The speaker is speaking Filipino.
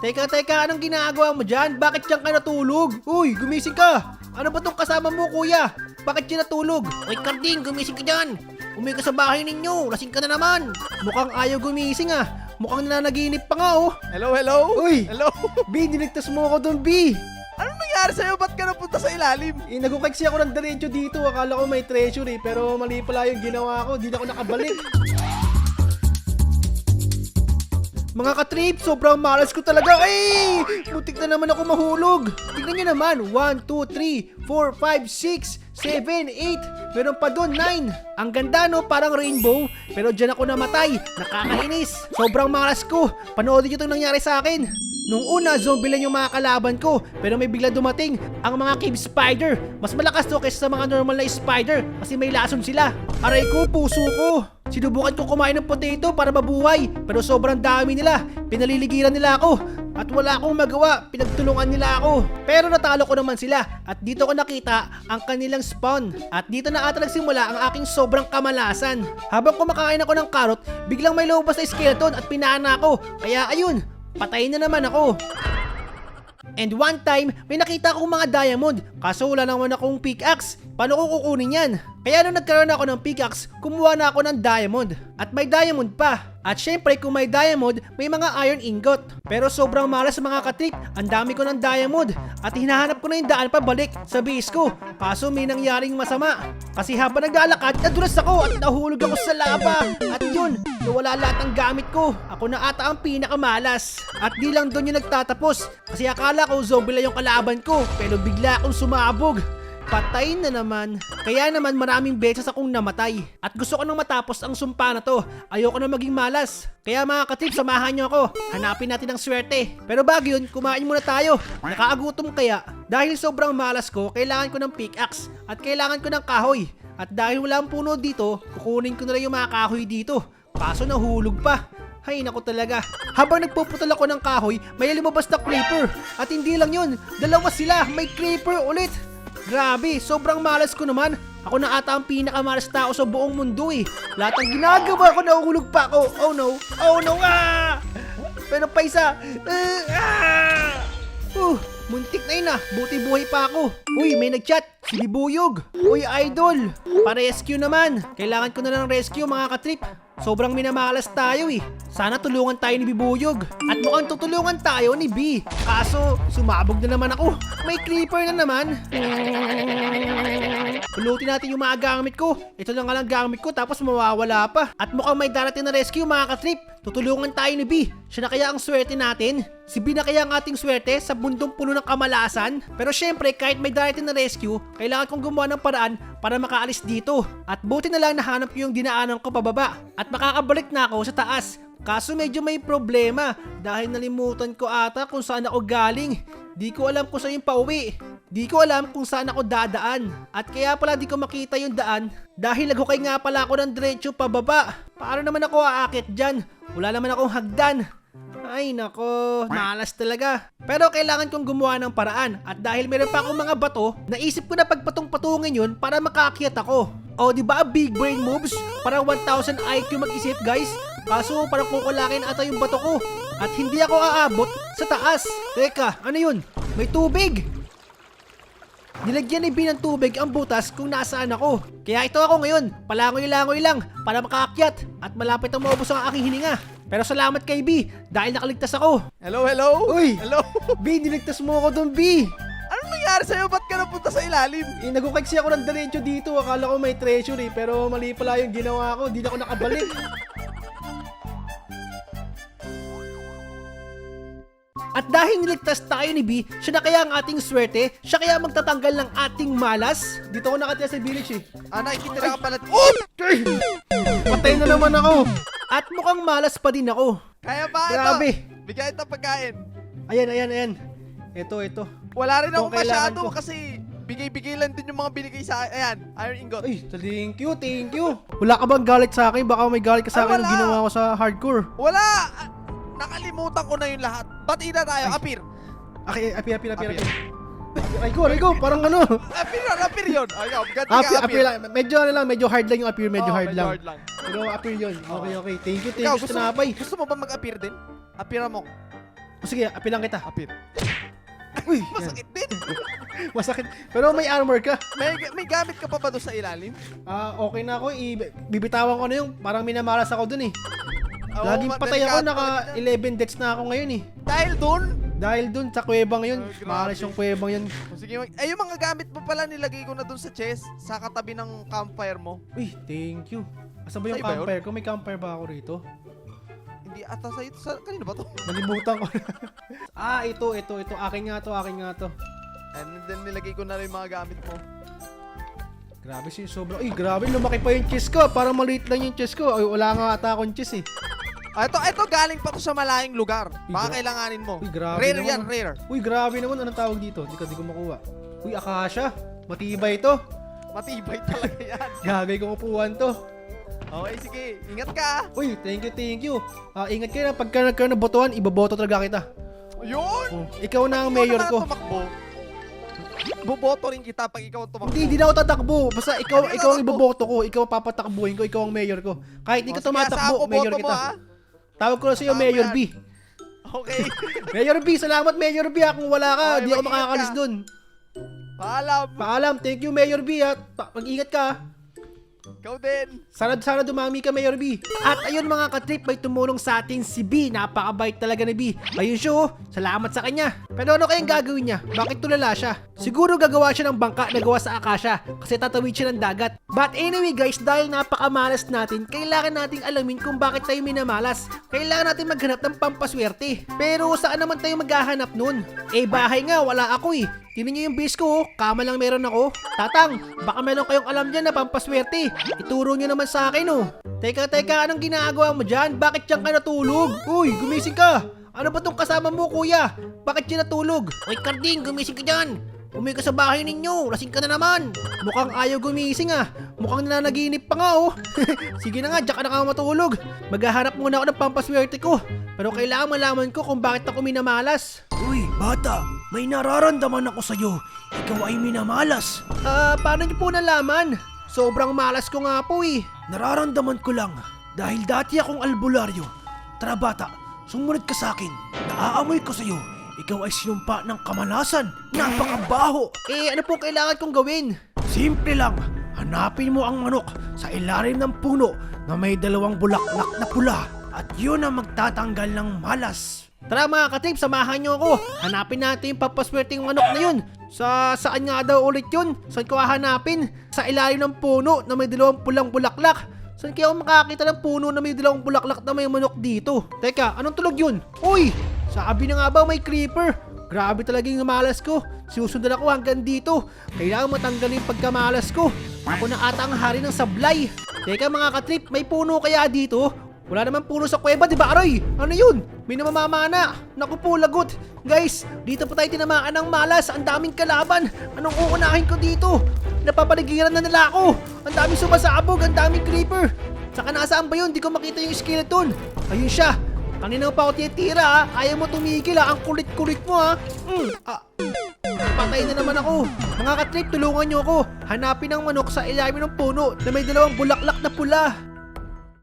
Teka, teka, anong ginagawa mo dyan? Bakit dyan ka natulog? Uy, gumising ka! Ano ba tong kasama mo, kuya? Bakit dyan natulog? Uy, Carding, gumising ka dyan. Umuwi ka sa bahay ninyo. Lasing ka na naman. Mukhang ayaw gumising ah. Mukhang nananaginip pa nga oh. Hello, hello? Uy! Hello? B, niligtas mo ako doon, B! Anong nangyari sa'yo? Ba't ka napunta sa ilalim? Eh, nagukiksi ako ng diretso dito. Akala ko may treasure eh. Pero mali pala yung ginawa ko. Di na ako nakabalik. Mga katrip, sobrang malas ko talaga. Ay! Butik na naman ako mahulog. Tingnan nyo naman. 1, 2, 3, 4, 5, 6, 7, 8. Meron pa doon, 9. Ang ganda no, parang rainbow. Pero dyan ako namatay. Nakakainis. Sobrang malas ko. Panoodin nyo itong nangyari sa akin. Nung una, zombie lang yung mga kalaban ko. Pero may bigla dumating ang mga cave spider. Mas malakas to kaysa sa mga normal na spider kasi may lason sila. Aray ko, puso ko. Sinubukan ko kumain ng potato para mabuhay. Pero sobrang dami nila. Pinaliligiran nila ako. At wala akong magawa. Pinagtulungan nila ako. Pero natalo ko naman sila. At dito ko nakita ang kanilang spawn. At dito na ata nagsimula ang aking sobrang kamalasan. Habang kumakain ako ng carrot, biglang may lumabas na skeleton at pinana ako. Kaya ayun, patay na naman ako. And one time, may nakita akong mga diamond. Kaso wala naman akong pickaxe. Paano ko kukunin yan? Kaya nung nagkaroon ako ng pickaxe, kumuha na ako ng diamond. At may diamond pa. At syempre kung may diamond, may mga iron ingot. Pero sobrang malas mga katrip, ang dami ko ng diamond. At hinahanap ko na yung daan pabalik sa base ko. Kaso may nangyaring masama. Kasi habang naglalakad, nadulas ako at nahulog ako sa lava. At yun, nawala lahat ng gamit ko. Ako na ata ang pinakamalas. At di lang doon yung nagtatapos. Kasi akala ko zombie lang yung kalaban ko. Pero bigla akong sumabog. Patay na naman. Kaya naman maraming beses akong namatay. At gusto ko nang matapos ang sumpa na to. Ayoko na maging malas. Kaya mga katip, samahan nyo ako. Hanapin natin ang swerte. Pero bago yun, kumain muna tayo. Nakaagutom kaya. Dahil sobrang malas ko, kailangan ko ng pickaxe. At kailangan ko ng kahoy. At dahil wala ang puno dito, kukunin ko na lang yung mga kahoy dito. Kaso nahulog pa. Hay nako talaga. Habang nagpuputol ako ng kahoy, may lumabas na creeper. At hindi lang yun, dalawa sila, may creeper ulit. Grabe, sobrang malas ko naman. Ako na ata ang pinakamalas tao sa buong mundo eh. Lahat ng ginagawa ko, nahuhulog pa ako. Oh no, oh no, ah! Pero pa isa, uh, ah! Uh, muntik na yun ah. Buti buhay pa ako. Uy, may nagchat. Si Bibuyog. Uy, idol. Pa-rescue naman. Kailangan ko na ng rescue mga katrip. Sobrang minamalas tayo eh. Sana tulungan tayo ni Bibuyog. At mukhang tutulungan tayo ni B. Kaso, sumabog na naman ako. May creeper na naman. Pulutin natin yung mga gamit ko. Ito lang lang gamit ko tapos mawawala pa. At mukhang may darating na rescue mga katrip. Tutulungan tayo ni B. Siya na kaya ang swerte natin? Si B na kaya ang ating swerte sa bundong puno ng kamalasan? Pero syempre kahit may darating na rescue, kailangan kong gumawa ng paraan para makaalis dito. At buti na lang nahanap ko yung dinaanan ko pababa. At makakabalik na ako sa taas. Kaso medyo may problema dahil nalimutan ko ata kung saan ako galing. Di ko alam kung saan yung pauwi. Di ko alam kung saan ako dadaan. At kaya pala di ko makita yung daan dahil naghukay nga pala ako ng diretso pababa. Paano naman ako aakit dyan? Wala naman akong hagdan. Ay nako, malas talaga. Pero kailangan kong gumawa ng paraan at dahil meron pa akong mga bato, naisip ko na pagpatong-patungin yun para makaakyat ako. O di ba big brain moves? Para 1000 IQ mag-isip guys. Kaso parang kukulakin ata yung bato ko. At hindi ako aabot sa taas. Teka, ano yun? May tubig! Nilagyan ni B ng tubig ang butas kung nasaan ako. Kaya ito ako ngayon, palangoy-langoy lang para makaakyat at malapit ang maubos ang aking hininga. Pero salamat kay B dahil nakaligtas ako. Hello, hello? Uy! Hello? B, niligtas mo ako doon, B! Anong nangyari sa'yo? Ba't ka napunta sa ilalim? Eh, nagukiksi ako ng diretso dito. Akala ko may treasure eh. Pero mali pala yung ginawa ko. Di na ako nakabalik. At dahil niligtas tayo ni B, siya na kaya ang ating swerte? Siya kaya magtatanggal ng ating malas? Dito ako nakatira sa village eh. Ah, nakikitira ka pala. Oh! Ay! Patay na naman ako. At mukhang malas pa din ako. Kaya ba? Grabe. Ito. Bigyan ito pagkain. Ayan, ayan, ayan. Ito, ito. Wala rin Ito ako masyado ko. kasi bigay-bigay lang din yung mga binigay sa akin. Ayan, iron ingot. Ay, thank you, thank you. Wala ka bang galit sa akin? Baka may galit ka sa Ay, akin wala. nung ginawa ko sa hardcore. Wala! Ah, Nakalimutan ko na yung lahat. Ba't ina tayo? Ay. Apir! Okay, api, api, api, api. Apir. Ay ko, ay ko, parang ano. Apir yun! Apir yun! Api, ka api apir. lang. Medyo ano lang, medyo hard lang yung appear, medyo Oo, hard lang. hard lang. Pero appear yun. Okay, okay. Thank you, thank Ikaw, you gusto, tinapay. gusto mo ba mag-appear din? Appear mo. O sige, apilang kita. Apit. Uy, yan. Masakit din. Masakit. Pero may armor ka. May, may gamit ka pa ba doon sa ilalim? Ah, okay na ako. I- bibitawan ko na yung parang minamalas ako dun eh. Oo, Laging patay ako, naka talaga. 11 deaths na ako ngayon eh. Dahil doon? Dahil dun sa kuwebang yun, Oh, grabe. malas yung kuwebang yun. O, Sige, mag- ay yung mga gamit mo pala nilagay ko na doon sa chest, sa katabi ng campfire mo. Uy, thank you. Asa ba yung Sa'yo ba campfire ko? May campfire ba ako rito? Hindi ata sa ito. Sa, kanino ba to? Nalimutan ko na. ah, ito, ito, ito. Akin nga to, akin nga to. And then nilagay ko na rin yung mga gamit mo. Grabe si sobra. Uy, grabe, lumaki pa yung chest ko. Parang maliit lang yung chest ko. Ay, wala nga ata akong chest eh. Ah, ito, ito galing pa to sa malayang lugar. Baka kailanganin mo. Uy, grabe Rare naman, yan, rare. Uy, grabe naman. Anong tawag dito? Hindi ko, di ko makuha. Uy, akasha. Matibay to. Matibay talaga yan. Gagay kong upuan to. Okay, sige. Ingat ka. ah. Uy, thank you, thank you. Ah, ingat kayo na pagka nagkaroon ng botohan, iboboto talaga kita. Yun! Oh, ikaw na ang mayor ko. tumakbo. Boboto rin kita pag ikaw ang tumakbo. Hindi, hindi na ako tatakbo. Basta ikaw, Hindi ka ikaw ang tatakbo. iboboto ko. Ikaw ang papatakbuhin ko. Ikaw ang mayor ko. Kahit hindi O, ka sige, saan tumatakbo, ko mayor boto mo, kita. ah? Tawag ko na sa'yo, Kasama Mayor yan. B. Okay. Mayor B, salamat Mayor B. ah. Kung wala ka, Okay, hindi ako mag-ingat makakalis ka. dun. Paalam. Paalam, thank you Mayor B at mag-ingat ka. ah. Ikaw din. Sana sana dumami ka Mayor B. At ayun mga katrip, may tumulong sa atin si B. Napakabait talaga ni B. Ayun siya oh, salamat sa kanya. Pero ano kayang gagawin niya? Bakit tulala siya? Siguro gagawa siya ng bangka na gawa sa akasya kasi tatawid siya ng dagat. But anyway guys, dahil napakamalas natin, kailangan nating alamin kung bakit tayo minamalas. Kailangan natin maghanap ng pampaswerte. Pero saan naman tayo maghahanap nun? Eh bahay nga, wala ako eh. Tinan niyo yung base ko, oh. kama lang meron ako. Tatang, baka meron kayong alam dyan na pampaswerte. Ituro niyo naman sa akin oh. Teka, teka, anong ginagawa mo dyan? Bakit dyan ka natulog? Uy, gumising ka! Ano ba tong kasama mo, kuya? Bakit dyan natulog? Uy, Carding, gumising ka dyan. Umuwi ka sa bahay ninyo. Lasing ka na naman. Mukhang ayaw gumising ah. Mukhang nananaginip pa nga oh. Sige na nga, dyan ka na nga matulog. Maghahanap muna ako ng pampaswerte ko. Pero kailangan malaman ko kung bakit ako minamalas. Uy, bata, may nararamdaman ako sa'yo. Ikaw ay minamalas. Ah, paano niyo po nalaman? Sobrang malas ko nga po eh. Nararamdaman ko lang dahil dati akong albularyo. Tara bata, sumunod ka sa akin. Naaamoy ko sa'yo. Ikaw ay sinumpa ng kamalasan. Napakabaho. Eh, ano po kailangan kong gawin? Simple lang. Hanapin mo ang manok sa ilalim ng puno na may dalawang bulaklak na pula. At yun ang magtatanggal ng malas. Tara mga katrip, samahan niyo ako. Hanapin natin yung papaswerteng manok na yun. Sa saan nga daw ulit yun? Saan ko hahanapin? Sa ilalim ng puno na may dalawang pulang bulaklak. Saan kaya ako makakita ng puno na may dalawang bulaklak na may manok dito? Teka, anong tulog yun? Uy! Sabi na nga ba may creeper? Grabe talaga yung malas ko. Sinusundan ako hanggang dito. Kailangan matanggal yung pagkamalas ko. Ako na ata ang hari ng sablay. Teka mga katrip, may puno kaya dito? Wala naman puno sa kuweba, di ba Aroy? Ano yun? May namamamana. Naku po, lagot. Guys, dito pa tayo tinamaan ng malas. Ang daming kalaban. Anong uunahin ko dito? Napapaligiran na nila ako. Ang daming sumasabog, ang daming creeper. Saka nasaan ba yun? Di ko makita yung skeleton. Ayun siya. Kanina pa ako titira ha. Ayaw mo tumigil ha. Ang kulit-kulit mo ha. Mm. Ah. Patay na naman ako. Mga katrip, tulungan niyo ako. Hanapin ang manok sa ilalim ng puno na may dalawang bulaklak na pula.